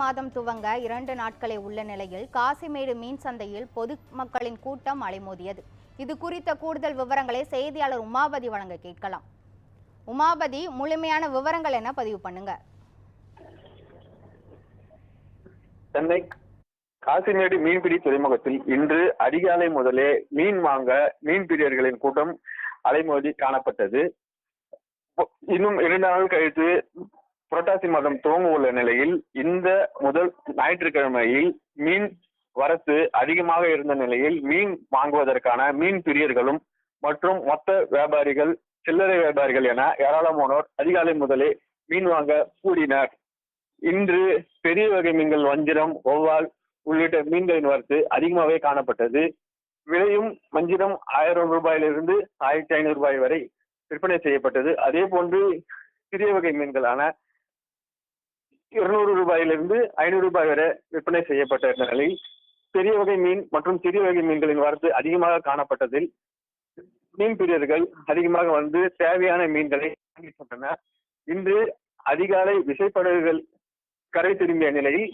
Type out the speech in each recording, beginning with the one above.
மாதம் துவங்க இரண்டு நாட்களே உள்ள நிலையில் காசிமேடு மீன் சந்தையில் பொதுமக்களின் கூட்டம் அலைமோதியது. இது குறித்த கூடுதல் விவரங்களை செய்தியாளர் உமாபதி வழங்க கேட்கலாம். உமாபதி முழுமையான விவரங்கள் என பதிவு பண்ணுங்க. சென்னை காசிமேடு மீன்பிடி துறைமுகத்தில் இன்று அதிகாலை முதலே மீன் வாங்க மீன்பிடியர்களின் கூட்டம் அலைமோதி காணப்பட்டது. இன்னும் இரண்டு நாள் கழித்து புரட்டாசி மாதம் துவங்க உள்ள நிலையில் இந்த முதல் ஞாயிற்றுக்கிழமையில் மீன் வரத்து அதிகமாக இருந்த நிலையில் மீன் வாங்குவதற்கான மீன் பிரியர்களும் மற்றும் மொத்த வியாபாரிகள் சில்லறை வியாபாரிகள் என ஏராளமானோர் அதிகாலை முதலே மீன் வாங்க கூடினர். இன்று பெரிய வகை மீன்கள் வஞ்சிரம் ஒவ்வால் உள்ளிட்ட மீன்களின் வரத்து அதிகமாகவே காணப்பட்டது. விலையும் வஞ்சிரம் ஆயிரம் ரூபாயிலிருந்து ஆயிரத்தி ஐநூறு ரூபாய் வரை விற்பனை செய்யப்பட்டது. அதே போன்று சிறிய வகை மீன்களான இருநூறு ரூபாயிலிருந்து ஐநூறு ரூபாய் வரை விற்பனை செய்யப்பட்ட நிலையில் பெரிய வகை மீன் மற்றும் சிறிய வகை மீன்களின் வரத்து அதிகமாக காணப்பட்டதில் மீன் பிரியர்கள் அதிகமாக வந்து தேவையான மீன்களை வாங்கி சென்றனர் இன்று அதிகாலை விசைப்படகுகள் கரை திரும்பிய நிலையில்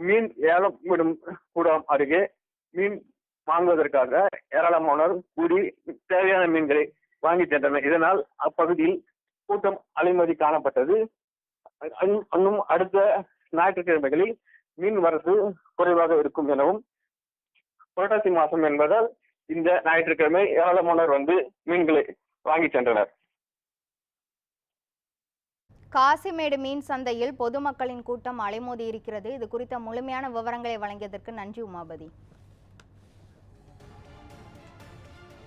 மீன் ஏலம் விடும் கூடம் அருகே மீன் வாங்குவதற்காக ஏராளமானோர் கூடி தேவையான மீன்களை வாங்கி சென்றனர். இதனால் அப்பகுதியில் கூட்டம் அலைமதி காணப்பட்டது. இன்னும் அடுத்த ஞாயிற்றுக்கிழமைகளில் மீன் வரத்து குறைவாக இருக்கும் எனவும் புரட்டாசி மாசம் என்பதால் இந்த ஞாயிற்றுக்கிழமை ஏராளமானோர் வந்து மீன்களை வாங்கி சென்றனர். காசிமேடு மீன் சந்தையில் பொதுமக்களின் கூட்டம் அலைமோதி இருக்கிறது இது குறித்த முழுமையான விவரங்களை வழங்கியதற்கு நன்றி உமாபதி.